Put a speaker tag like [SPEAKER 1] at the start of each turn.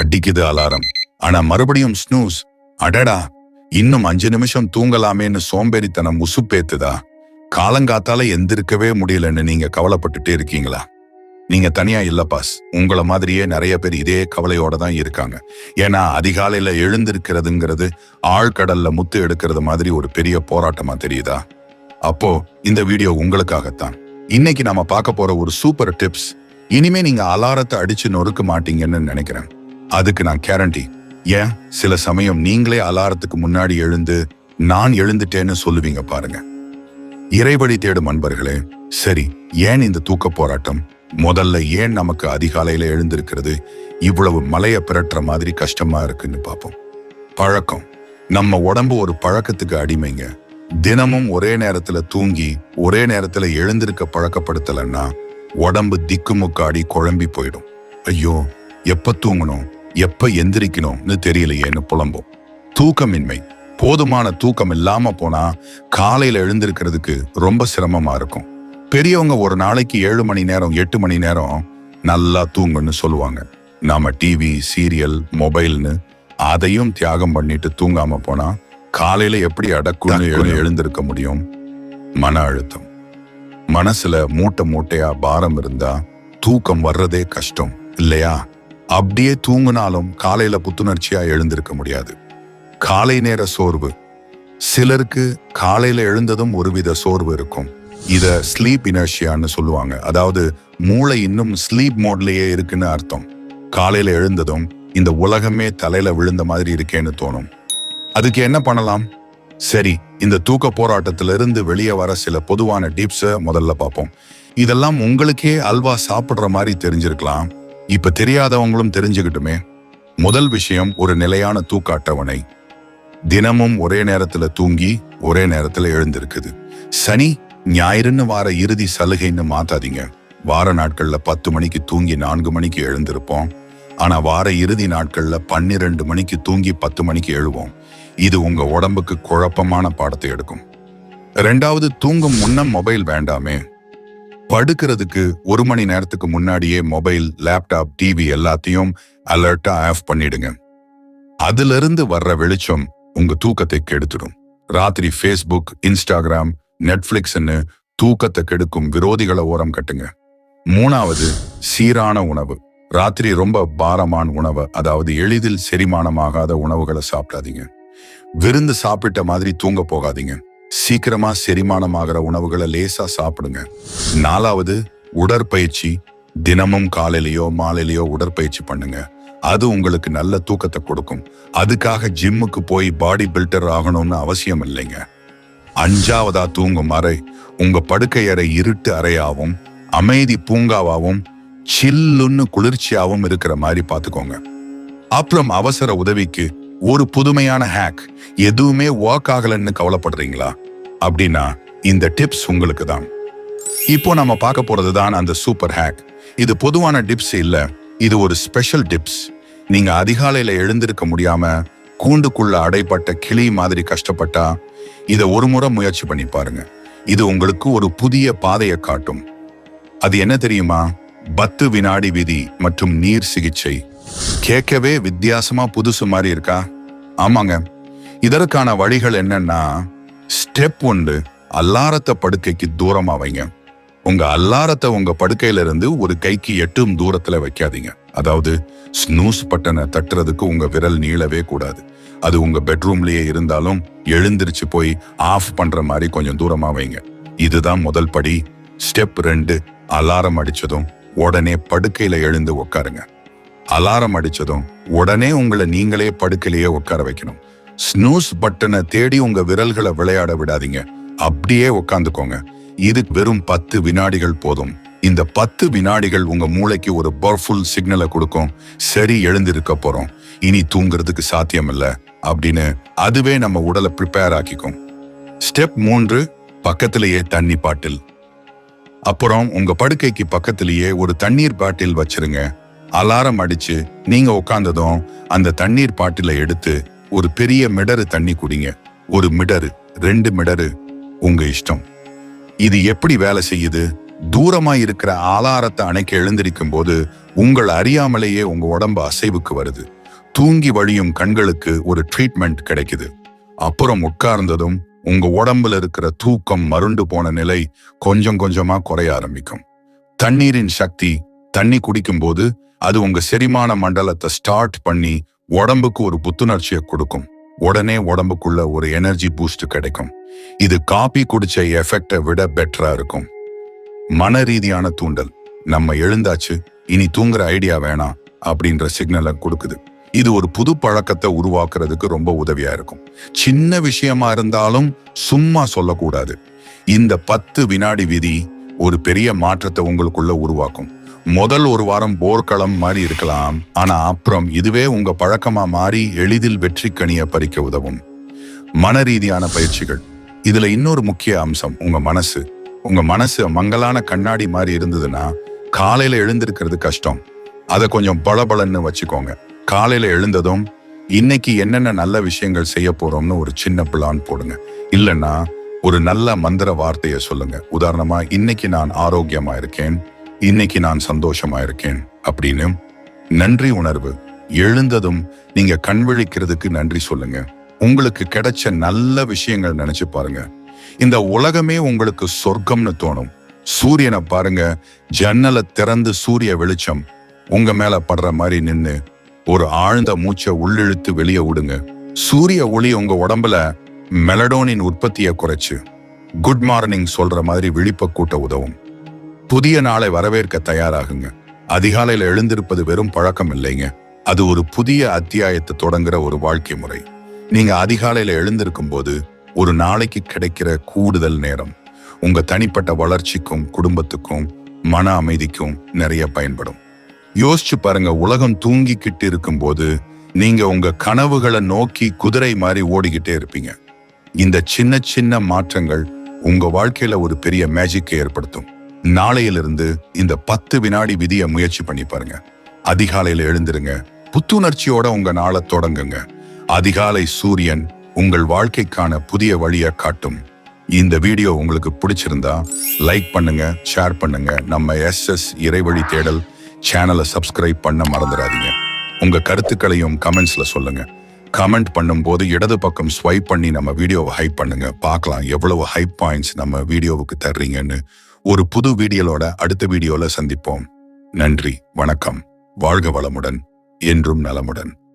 [SPEAKER 1] அடிக்குது அலாரம். ஆனா மறுபடியும் ஸ்னூஸ் அடடா இன்னும் அஞ்சு நிமிஷம் தூங்கலாமேன்னு சோம்பேறித்தனம் உசுப்பேத்துதா? காலங்காத்தால எந்திருக்கவே முடியலன்னு நீங்க கவலைப்பட்டுட்டே இருக்கீங்களா? நீங்க தனியா இல்ல பாஸ். உங்களை மாதிரியே நிறைய பேர் இதே கவலையோட தான் இருக்காங்க. ஏன்னா அதிகாலையில எழுந்திருக்கிறதுங்கிறது ஆழ்கடல்ல முத்து எடுக்கிறது மாதிரி ஒரு பெரிய போராட்டமா தெரியுதா? அப்போ இந்த வீடியோ உங்களுக்காகத்தான். இன்னைக்கு நாம பார்க்க போற ஒரு சூப்பர் டிப்ஸ் இனிமே நீங்க அலாரத்தை அடிச்சு நொறுக்க மாட்டீங்கன்னு நினைக்கிறேன். அதுக்கு நான் கேரண்டி. ஏன்? சில சமயம் நீங்களே அலாரத்துக்கு முன்னாடி எழுந்து நான் எழுந்துட்டேன்னு சொல்லுவீங்க பாருங்க. இறைவழி தேடும் அன்பர்களே சரி ஏன் இந்த தூக்க போராட்டம்? முதல்ல ஏன் நமக்கு அதிகாலையில எழுந்திருக்கிறது? இவ்வளவு மலையை பிறட்டுற மாதிரி கஷ்டமா இருக்குன்னு பார்ப்போம் பழக்கம். நம்ம உடம்பு ஒரு பழக்கத்துக்கு அடிமைங்க. தினமும் ஒரே நேரத்துல தூங்கி ஒரே நேரத்துல எழுந்திருக்க பழக்கப்படுத்தலைன்னா உடம்பு திக்குமுக்காடி குழம்பி போயிடும். ஐயோ எப்ப தூங்கணும்? எப்ப எந்திரிக்கணும்னு தெரியலையேன்னு புலம்பும். தூக்கமின்மை. போதுமான தூக்கம் இல்லாம போனா காலையில எழுந்திருக்கிறதுக்கு ரொம்ப சிரமமா இருக்கும். பெரியவங்க ஒரு நாளைக்கு ஏழு மணி நேரம் எட்டு மணி நேரம் நல்லா தூங்குன்னு சொல்லுவாங்க. நாம டிவி சீரியல் மொபைல்னு அதையும் தியாகம் பண்ணிட்டு தூங்காம போனா காலையில எப்படி அடக்குன்னு எழு எழுந்திருக்க முடியும்? மன அழுத்தம். மனசுல மூட்டை மூட்டையா பாரம் இருந்தா தூக்கம் வர்றதே கஷ்டம் இல்லையா? அப்படியே தூங்கினாலும் காலையில புத்துணர்ச்சியா எழுந்திருக்க முடியாது. காலை நேர சோர்வு. சிலருக்கு காலையில எழுந்ததும் ஒருவித சோர்வு இருக்கும். இத ஸ்லீப் இனர்ஷியான்னு சொல்லுவாங்க. அதாவது மூளை இன்னும் ஸ்லீப் மோட்லயே இருக்குன்னு அர்த்தம். காலையில எழுந்ததும் இந்த உலகமே தலையில விழுந்த மாதிரி இருக்கேன்னு தோணும். அதுக்கு என்ன பண்ணலாம்? சரி இந்த தூக்க போராட்டத்திலிருந்து வெளியே வர சில பொதுவான டிப்ஸை முதல்ல பார்ப்போம். இதெல்லாம் உங்களுக்கே அல்வா சாப்பிட்ற மாதிரி தெரிஞ்சிருக்கலாம். இப்ப தெரியாதவங்களும் தெரிஞ்சுக்கிட்டுமே முதல் விஷயம் ஒரு நிலையான தூக்க அட்டவணை தினமும் ஒரே நேரத்துல தூங்கி ஒரே நேரத்துல எழுந்திருக்குது. சனி ஞாயிறுன்னு வார இறுதி சலுகைன்னு மாத்தாதீங்க. வார நாட்கள்ல பத்து மணிக்கு தூங்கி நான்கு மணிக்கு எழுந்திருப்போம். ஆனா வார இறுதி நாட்கள்ல பன்னிரெண்டு மணிக்கு தூங்கி பத்து மணிக்கு எழுவோம். இது உங்க உடம்புக்கு குழப்பமான பாடத்தை எடுக்கும். ரெண்டாவது தூங்கும் முன்ன மொபைல் வேண்டாமே. படுக்கிறதுக்கு ஒரு மணி நேரத்துக்கு முன்னாடியே மொபைல் லேப்டாப் டிவி எல்லாத்தையும் அலர்ட்டா ஆஃப் பண்ணிடுங்க. அதுல இருந்து வர்ற வெளிச்சம் உங்க தூக்கத்தை கெடுத்துடும். ராத்திரி ஃபேஸ்புக் இன்ஸ்டாகிராம் நெட்ஃபிளிக்ஸ்ன்னு தூக்கத்தை கெடுக்கும் விரோதிகளை ஓரம் கட்டுங்க. மூணாவது சீரான உணவு. ராத்திரி ரொம்ப பாரமான உணவு அதாவது எளிதில் செரிமானமாகாத உணவுகளை சாப்பிடாதீங்க. விருந்து சாப்பிட்ட மாதிரி தூங்க போகாதீங்க. சீக்கிரமா செரிமானமாகிற உணவுகளை லேசா சாப்பிடுங்க. நாலாவது உடற்பயிற்சி தினமும் காலையிலயோ மாலையிலயோ உடற்பயிற்சி பண்ணுங்க. அது உங்களுக்கு நல்ல தூக்கத்தை கொடுக்கும். அதுக்காக ஜிம்முக்கு போய் பாடி பில்டர் ஆகணும்னு அவசியம் இல்லைங்க. அஞ்சாவதா தூங்கும் அறை உங்க படுக்கை அறை இருட்டு அறையாவும் அமைதி பூங்காவாகவும் சில்லுன்னு குளிர்ச்சியாகவும் இருக்கிற மாதிரி பார்த்துக்கோங்க. அப்புறம் அவசர உதவிக்கு ஒரு புதுமையான ஹேக் எதுவுமே ஒர்க் ஆகலன்னு கவலைப்படுறீங்களா? அப்படின்னா இந்த டிப்ஸ் உங்களுக்கு தான் இப்போ நம்ம பார்க்க போறது தான் அந்த சூப்பர் ஹேக் இது பொதுவான டிப்ஸ் இல்லை. இது ஒரு ஸ்பெஷல் டிப்ஸ் நீங்க அதிகாலையில எழுந்திருக்க முடியாம கூண்டுக்குள்ள அடைப்பட்ட கிளி மாதிரி கஷ்டப்பட்டா இதை ஒரு முறை முயற்சி பண்ணி பாருங்க. இது உங்களுக்கு ஒரு புதிய பாதையை காட்டும். அது என்ன தெரியுமா? பத்து வினாடி விதி மற்றும் நீர் சிகிச்சை. கேட்கவே வித்தியாசமா புதுசு மாதிரி இருக்கா? ஆமாங்க. இதற்கான வழிகள் என்னன்னா ஸ்டெப் ஒன்று அல்லாரத்த படுக்கைக்கு தூரமா வைங்க. உங்க அல்லாரத்தை உங்க படுக்கையில இருந்து ஒரு கைக்கு எட்டும் தூரத்துல வைக்காதீங்க. அதாவது ஸ்னூஸ் பட்டனை தட்டுறதுக்கு உங்க விரல் நீளவே கூடாது. அது உங்க பெட்ரூம்லயே இருந்தாலும் எழுந்திருச்சு போய் ஆஃப் பண்ற மாதிரி கொஞ்சம் தூரமா வைங்க. இதுதான் முதல் படி. ஸ்டெப் ரெண்டு அலாரம் அடிச்சதும் உடனே படுக்கையில எழுந்து உட்காருங்க அலாரம் அடிச்சதும் உடனே உங்களை நீங்களே படுக்கையிலேயே உட்கார வைக்கணும். ஸ்னூஸ் பட்டனை தேடி உங்க விரல்களை விளையாட விடாதீங்க. அப்படியே உட்காந்துக்கோங்க. இது வெறும் பத்து வினாடிகள் போதும். இந்த பத்து வினாடிகள் உங்க மூளைக்கு ஒரு பர்ஃபுல் சிக்னலை கொடுக்கும். சரி எழுந்திருக்க போறோம். இனி தூங்குறதுக்கு சாத்தியம் இல்ல அப்படின்னு அதுவே நம்ம உடலை ப்ரிப்பேர் ஆக்கிக்கும். ஸ்டெப் மூன்று பக்கத்திலேயே தண்ணி பாட்டில். அப்புறம் உங்க படுக்கைக்கு பக்கத்திலேயே ஒரு தண்ணீர் பாட்டில் வச்சிருங்க. அலாரம் அடிச்சு நீங்க உட்கார்ந்ததும் அந்த தண்ணீர் பாட்டில எடுத்து ஒரு பெரிய மிடரு தண்ணி குடிங்க. ஒரு மிடரு ரெண்டு மிடரு உங்க இஷ்டம். இது எப்படி வேலை செய்யுது? தூரமா இருக்கிற ஆலாரத்தை அணைக்க எழுந்திருக்கும் போது உங்கள் அறியாமலேயே உங்க உடம்பு அசைவுக்கு வருது. தூங்கி வழியும் கண்களுக்கு ஒரு ட்ரீட்மெண்ட் கிடைக்குது. அப்புறம் உட்கார்ந்ததும் உங்க உடம்புல இருக்கிற தூக்கம் மருண்டு போன நிலை கொஞ்சம் கொஞ்சமா குறைய ஆரம்பிக்கும். தண்ணீரின் சக்தி தண்ணி குடிக்கும்போது அது உங்க செரிமான மண்டலத்தை ஸ்டார்ட் பண்ணி உடம்புக்கு ஒரு புத்துணர்ச்சியை கொடுக்கும். உடனே உடம்புக்குள்ள ஒரு எனர்ஜி பூஸ்ட் கிடைக்கும். இது காபி குடிச்ச எஃபெக்டை விட பெட்டரா இருக்கும். மன ரீதியான தூண்டல். நம்ம எழுந்தாச்சு இனி தூங்குற ஐடியா வேணாம் அப்படின்ற சிக்னலை கொடுக்குது. இது ஒரு புது பழக்கத்தை உருவாக்குறதுக்கு ரொம்ப உதவியா இருக்கும். சின்ன விஷயமா இருந்தாலும் சும்மா சொல்லக்கூடாது. இந்த பத்து வினாடி விதி ஒரு பெரிய மாற்றத்தை உங்களுக்குள்ள உருவாக்கும். முதல் ஒரு வாரம் போர்க்களம் மாதிரி இருக்கலாம். ஆனா அப்புறம் இதுவே உங்க பழக்கமா மாறி எளிதில் வெற்றி கனிய பறிக்க உதவும். மன ரீதியான பயிற்சிகள். இதுல இன்னொரு முக்கிய அம்சம் உங்க மனசு. உங்க மனசு மங்கலான கண்ணாடி மாதிரி இருந்ததுன்னா காலையில எழுந்திருக்கிறது கஷ்டம். அதை கொஞ்சம் பளபளன்னு வச்சுக்கோங்க. காலையில எழுந்ததும் இன்னைக்கு என்னென்ன நல்ல விஷயங்கள் செய்ய போறோம்னு ஒரு சின்ன பிளான் போடுங்க. இல்லைன்னா ஒரு நல்ல மந்திர வார்த்தையை சொல்லுங்க. உதாரணமா இன்னைக்கு நான் ஆரோக்கியமா இருக்கேன். இன்னைக்கு நான் சந்தோஷமா இருக்கேன் அப்படின்னு நன்றி உணர்வு எழுந்ததும் நீங்க கண் விழிக்கிறதுக்கு நன்றி சொல்லுங்க. உங்களுக்கு கிடைச்ச நல்ல விஷயங்கள் நினைச்சு பாருங்க. இந்த உலகமே உங்களுக்கு சொர்க்கம்னு தோணும். சூரியனை பாருங்க ஜன்னலை திறந்து சூரிய வெளிச்சம் உங்க மேல படுற மாதிரி நின்னு ஒரு ஆழ்ந்த மூச்சை உள்ளிழுத்து வெளியே விடுங்க. சூரிய ஒளி உங்க உடம்புல மெலடோனின் உற்பத்தியை குறைச்சு குட் மார்னிங் சொல்ற மாதிரி விழிப்ப கூட்ட உதவும். புதிய நாளை வரவேற்க தயாராகுங்க. அதிகாலையில் எழுந்திருப்பது வெறும் பழக்கம் இல்லைங்க. அது ஒரு புதிய அத்தியாயத்தை தொடங்குற ஒரு வாழ்க்கை முறை. நீங்க அதிகாலையில எழுந்திருக்கும் போது ஒரு நாளைக்கு கிடைக்கிற கூடுதல் நேரம் உங்க தனிப்பட்ட வளர்ச்சிக்கும் குடும்பத்துக்கும் மன அமைதிக்கும் நிறைய பயன்படும். யோசிச்சு பாருங்க உலகம் தூங்கிக்கிட்டு இருக்கும்போது நீங்க உங்க கனவுகளை நோக்கி குதிரை மாதிரி ஓடிக்கிட்டே இருப்பீங்க. இந்த சின்ன சின்ன மாற்றங்கள் உங்க வாழ்க்கையில ஒரு பெரிய மேஜிக்கை ஏற்படுத்தும். நாளையிலிருந்து இந்த பத்து வினாடி விதியை முயற்சி பண்ணி பாருங்க. அதிகாலையில எழுந்துருங்க. புத்துணர்ச்சியோட உங்க நாளை தொடங்குங்க. அதிகாலை சூரியன் உங்கள் வாழ்க்கைக்கான புதிய வழியை காட்டும். இந்த வீடியோ உங்களுக்கு பிடிச்சிருந்தா லைக் பண்ணுங்க ஷேர் பண்ணுங்க. நம்ம எஸ் எஸ் இறைவழி தேடல் சேனலை சப்ஸ்கிரைப் பண்ண மறந்துடாதீங்க. உங்க கருத்துக்களையும் கமெண்ட்ஸ்ல சொல்லுங்க. கமெண்ட் பண்ணும்போது இடது பக்கம் ஸ்வைப் பண்ணி நம்ம வீடியோவை ஹைப் பண்ணுங்க. பார்க்கலாம் எவ்வளவு ஹைப் பாயிண்ட்ஸ் நம்ம வீடியோவுக்கு தர்றீங்கன்னு. ஒரு புது வீடியோலோட அடுத்த வீடியோல சந்திப்போம். நன்றி வணக்கம். வாழ்க வளமுடன் என்றும் நலமுடன்.